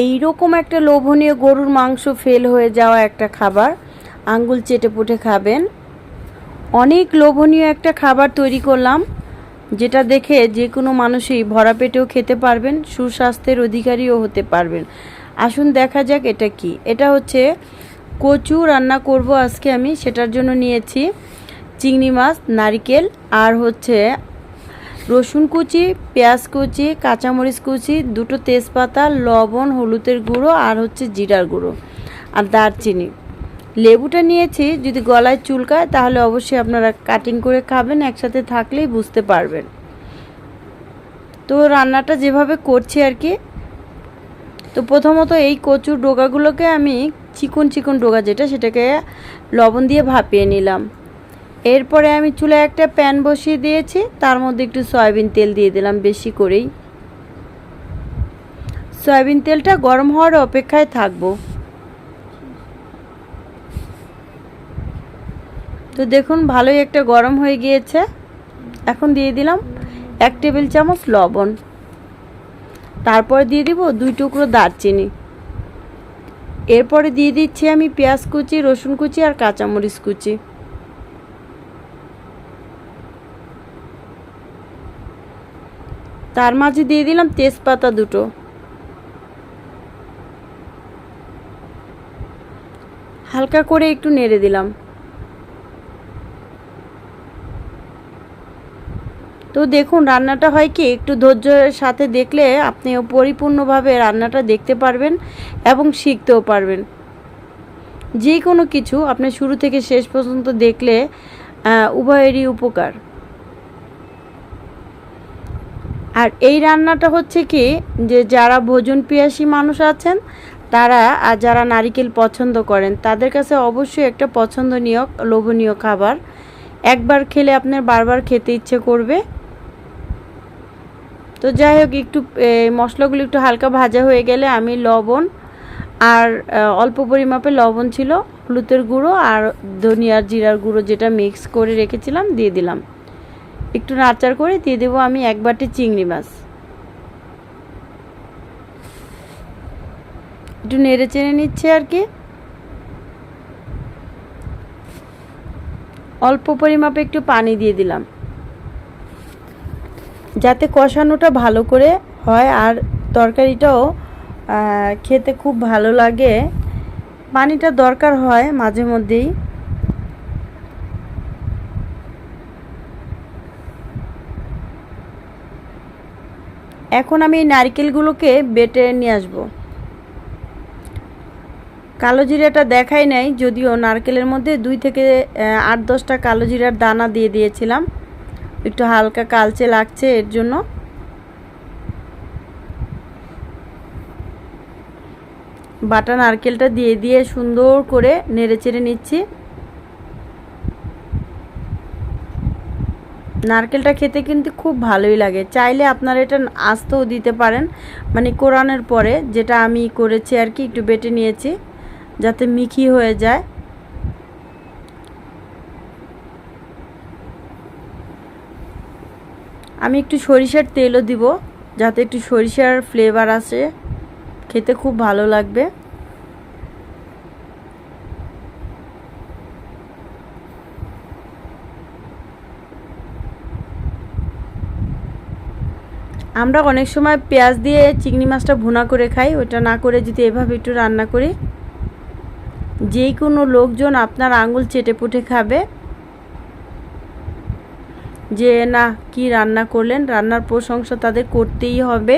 এই রকম একটা লোভনীয় গরুর মাংস ফেল হয়ে যাওয়া একটা খাবার। আঙ্গুল চেটে পুটে খাবেন। অনেক লোভনীয় একটা খাবার তৈরি করলাম, যেটা দেখে যে কোনো মানুষই ভরা পেটেও খেতে পারবেন, সুস্বাস্থ্যের অধিকারীও হতে পারবেন। আসুন দেখা যাক এটা কি। এটা হচ্ছে কচু রান্না করব আজকে আমি, সেটার জন্য নিয়েছি চিংড়ি মাছ, নারিকেল, আর হচ্ছে রসুন কুচি, পেঁয়াজ কুচি, কাঁচামরিচ কুচি, দুটো তেজপাতা, লবণ, হলুদের গুঁড়ো আর হচ্ছে জিরার গুঁড়ো আর দারচিনি। লেবুটা নিয়েছি, যদি গলায় চুলকায় তাহলে অবশ্যই আপনারা কাটিং করে খাবেন, একসাথে থাকলেই বুঝতে পারবেন। তো রান্নাটা যেভাবে করছি আর কি, তো প্রথমত এই কচুর ডোগাগুলোকে আমি চিকন চিকন ডোগা যেটা, সেটাকে লবণ দিয়ে ভাপিয়ে নিলাম। এরপরে আমি চুলায় একটা প্যান বসিয়ে দিয়েছি। তার মধ্যে একটু সয়াবিন তেল দিয়ে দিলাম বেশি করেই। সয়াবিন তেলটা গরম হওয়ার অপেক্ষায় থাকব। তো দেখুন, ভালোই একটা গরম হয়ে গিয়েছে। এখন দিয়ে দিলাম এক টেবিল চামচ লবণ। তারপর দিয়ে দিব দুই টুকরো দারচিনি। এরপরে দিয়ে দিচ্ছি আমি পেঁয়াজ কুচি, রসুন কুচি আর কাঁচামরিচ কুচি। তার মাঝে দিয়ে দিলাম তেজপাতা দুটো। হালকা করে একটু নেড়ে দিলাম। তো দেখুন, রান্নাটা হয় কি, একটু ধৈর্যের সাথে দেখলে আপনি পরিপূর্ণভাবে রান্নাটা দেখতে পারবেন এবং শিখতেও পারবেন। যে কোনো কিছু আপনি শুরু থেকে শেষ পর্যন্ত দেখলে উভয়েরই উপকার। আর এই রান্নাটা হচ্ছে কি, যে যারা ভোজন পিয়াসী মানুষ আছেন, তারা আর যারা নারিকেল পছন্দ করেন, তাদের কাছে অবশ্যই একটা পছন্দনীয়, লোভনীয় খাবার। একবার খেলে আপনার বারবার খেতে ইচ্ছে করবে। তো যাই হোক, একটু মশলাগুলো একটু হালকা ভাজা হয়ে গেলে আমি লবণ আর অল্প পরিমাপে লবণ ছিল, হলুদের গুঁড়ো আর ধনিয়ার জিরার গুঁড়ো যেটা মিক্স করে রেখেছিলাম, দিয়ে দিলাম। একটু নাড়চাড় করে দিয়ে দেবো আমি এক বাটি চিংড়ি মাছ। একটু নেড়ে চেড়ে নিচ্ছে আর কি। অল্প পরিমাপে একটু পানি দিয়ে দিলাম। যাতে কষানোটা ভালো করে হয় আর তরকারিটাও খেতে খুব ভালো লাগে। পানিটা দরকার হয় মাঝে মধ্যেই। এখন আমি এই নারকেলগুলোকে বেটে নিয়ে আসব। কালো জিরাটা দেখাই নাই, যদিও নারকেলের মধ্যে দুই থেকে আট দশটা কালো জিরার দানা দিয়ে দিয়েছিলাম। একটু হালকা কালচে লাগছে এর জন্য। বাটা নারকেলটা দিয়ে দিয়ে সুন্দর করে নেড়ে চেড়ে নিচ্ছি। নারকেলটা খেতে কিন্তু খুব ভালোই লাগে। চাইলে আপনারা এটা আস্তেও দিতে পারেন। মানে কোরআনের পরে যেটা আমি করেছি আর কি, একটু বেটে নিয়েছি, যাতে মিখি হয়ে যায়। আমি একটু সরিষার তেলও দিব, যাতে একটু সরিষার ফ্লেভার আসে। খেতে খুব ভালো লাগবে। আমরা অনেক সময় পেঁয়াজ দিয়ে চিংড়ি মাছটা ভুনা করে খাই, ওটা না করে যদি এভাবে একটু রান্না করি যে কোনো লোকজন আপনার আঙুল চেটে পুটে খাবে, যে না কি রান্না করলেন, রান্নার প্রশংসা তাদের করতেই হবে।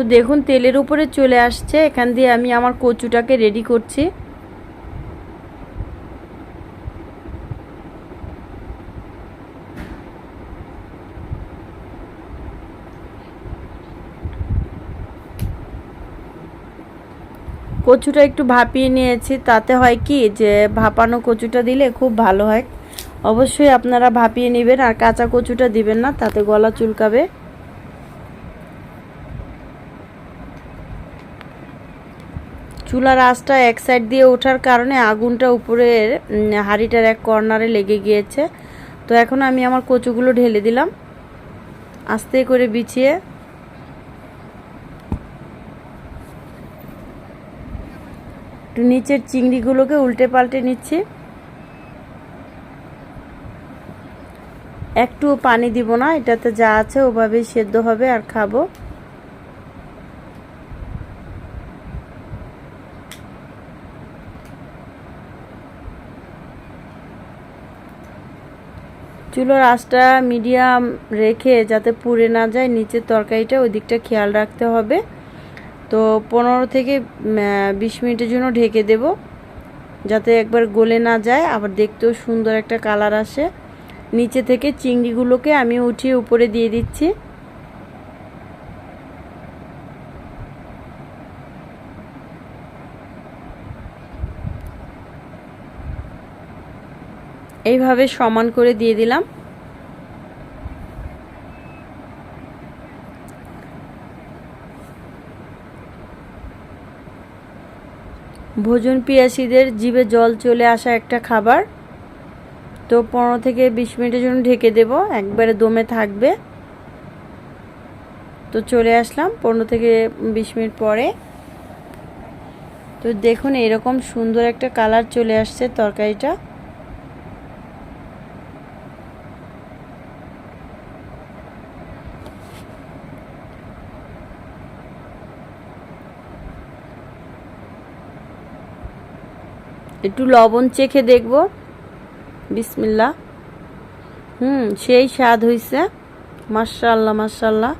তো দেখুন, তেলের উপরে চলে আসছে। এখান দিয়ে আমি আমার কচুটাকে রেডি করছি। কচুটা একটু ভাপিয়ে নিয়েছি। তাতে হয় কি যে, ভাপানো কচুটা দিলে খুব ভালো হয়। অবশ্যই আপনারা ভাপিয়ে নেবেন আর কাঁচা কচুটা দিবেন না, তাতে গলা চুলকাবে। চুলার আঁচটা এক সাইড দিয়ে ওঠার কারণে আগুনটা উপরের হাঁড়িটার এক কর্নারে লেগে গিয়েছে। তো এখন আমি আমার কচুগুলো ঢেলে দিলাম। আস্তে করে বিছিয়ে। একটু নিচের চিংড়িগুলোকে উল্টে পাল্টে নিচ্ছি। একটু পানি দিব না, এটাতে যা আছে ওভাবেই সেদ্ধ হবে আর খাব। চুলোর আঁচটা মিডিয়াম রেখে যাতে পুড়ে না যায়, নিচের তরকারিটা ওই দিকটা খেয়াল রাখতে হবে। তো পনেরো থেকে বিশ মিনিটের জন্য ঢেকে দেব, যাতে একবার গলে না যায়। আবার দেখতেও সুন্দর একটা কালার আসে। নিচে থেকে চিংড়িগুলোকে আমি উঠিয়ে উপরে দিয়ে দিচ্ছি। এইভাবে সমান করে দিয়ে দিলাম। ভোজন পিয়াসীদের জিভে জল চলে আসা একটা খাবার। তো পনেরো থেকে বিশ মিনিটের জন্য ঢেকে দেব, একবারে দমে থাকবে। তো চলে আসলাম পনেরো থেকে বিশ মিনিট পরে। তো দেখুন, এরকম সুন্দর একটা কালার চলে আসছে তরকারিটা। একটু লবণ চেখে দেখব। বিসমিল্লা হুম, সেই স্বাদ হয়েছে মার্শাল্লাহ মার্শাল্লাহ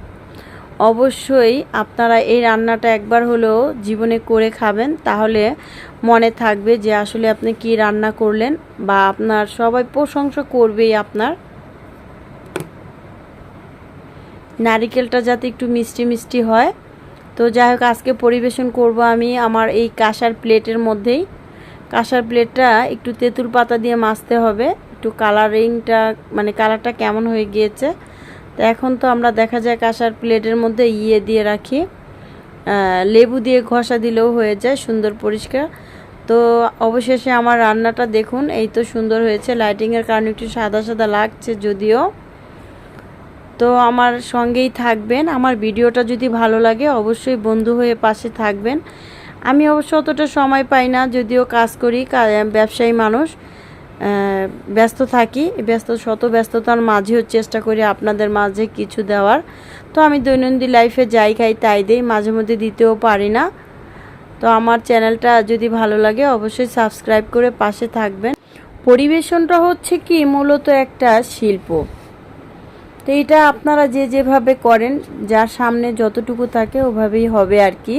অবশ্যই আপনারা এই রান্নাটা একবার হলেও জীবনে করে খাবেন, তাহলে মনে থাকবে যে আসলে আপনি কি রান্না করলেন বা আপনার সবাই প্রশংসা করবেই আপনার। নারিকেলটা যাতে একটু মিষ্টি মিষ্টি হয়। তো যাই হোক, আজকে পরিবেশন করব আমি আমার এই কাঁসার প্লেটের মধ্যেই। কাঁসার প্লেটটা একটু তেঁতুল পাতা দিয়ে মাজতে হবে। একটু কালারিংটা মানে কালারটা কেমন হয়ে গিয়েছে। তো এখন তো আমরা দেখা যায় কাঁসার প্লেটের মধ্যে ইয়ে দিয়ে রাখি। লেবু দিয়ে ঘষা দিলেও হয়ে যায়, সুন্দর পরিষ্কার। তো অবশেষে আমার রান্নাটা দেখুন, এই তো সুন্দর হয়েছে। লাইটিংয়ের কারণে একটু সাদা সাদা লাগছে যদিও। তো আমার সঙ্গেই থাকবেন। আমার ভিডিওটা যদি ভালো লাগে, অবশ্যই বন্ধু হয়ে পাশে থাকবেন। আমি অবশ্য অতটা সময় পাই না, যদিও কাজ করি ব্যবসায়ী মানুষ ব্যস্ত থাকি, ব্যস্ত, শত ব্যস্ততার মাঝেও চেষ্টা করি আপনাদের মাঝে কিছু দেওয়ার। তো আমি দৈনন্দিন লাইফে যাই, খাই, তাই দিই, মাঝে মধ্যে দিতেও পারি না। তো আমার চ্যানেলটা যদি ভালো লাগে, অবশ্যই সাবস্ক্রাইব করে পাশে থাকবেন। পরিবেশনটা হচ্ছে কি, মূলত একটা শিল্প। তো এটা আপনারা যে যেভাবে করেন, যার সামনে যতটুকু থাকে, ওভাবেই হবে আর কি।